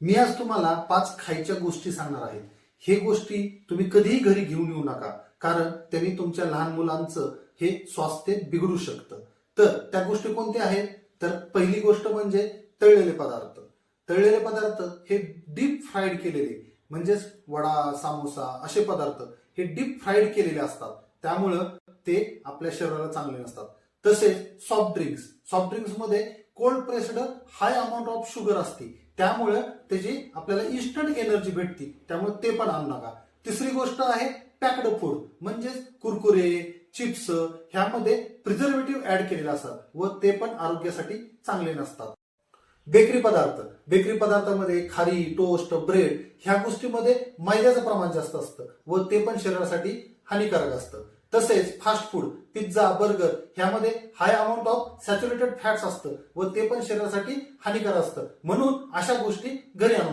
मी आज तुम्हाला पाच खायच्या गोष्टी सांगणार आहे. हे गोष्टी तुम्ही कधीही घरी घेऊन येऊ नका कारण त्यांनी तुमच्या लहान मुलांचं हे स्वास्थ्य बिघडू शकतं. तर त्या गोष्टी कोणत्या आहेत? तर पहिली गोष्ट म्हणजे तळलेले पदार्थ. तळलेले पदार्थ हे डीप फ्राईड केलेले म्हणजेच वडा सामोसा असे पदार्थ हे डीप फ्राईड केलेले असतात. त्यामुळं ते आपल्या शरीराला चांगले नसतात. तसेच soft drinks. Soft ड्रिंक्समध्ये cold pressed high amount of sugar असते. त्यामुळे त्याची आपल्याला इन्स्टंट एनर्जी भेटते. त्यामुळे ते पण आणू नका. तिसरी गोष्ट आहे पॅक्ड फूड म्हणजेच कुरकुरे चिप्स ह्यामध्ये प्रिझर्वेटिव्ह ऍड केलेले असतात व ते पण आरोग्यासाठी चांगले नसतात. बेकरी पदार्थ बेकरी पदार्थामध्ये खारी टोस्ट ब्रेड ह्या गोष्टीमध्ये मैद्याचं प्रमाण जास्त असतं व ते पण शरीरासाठी हानिकारक असतं. तसेच फास्ट फूड पिझ्झा बर्गर ह्यामध्ये high amount of saturated fats असतं व ते पण शरीरासाठी हानिकारक असतं. म्हणून अशा गोष्टी घरी आणून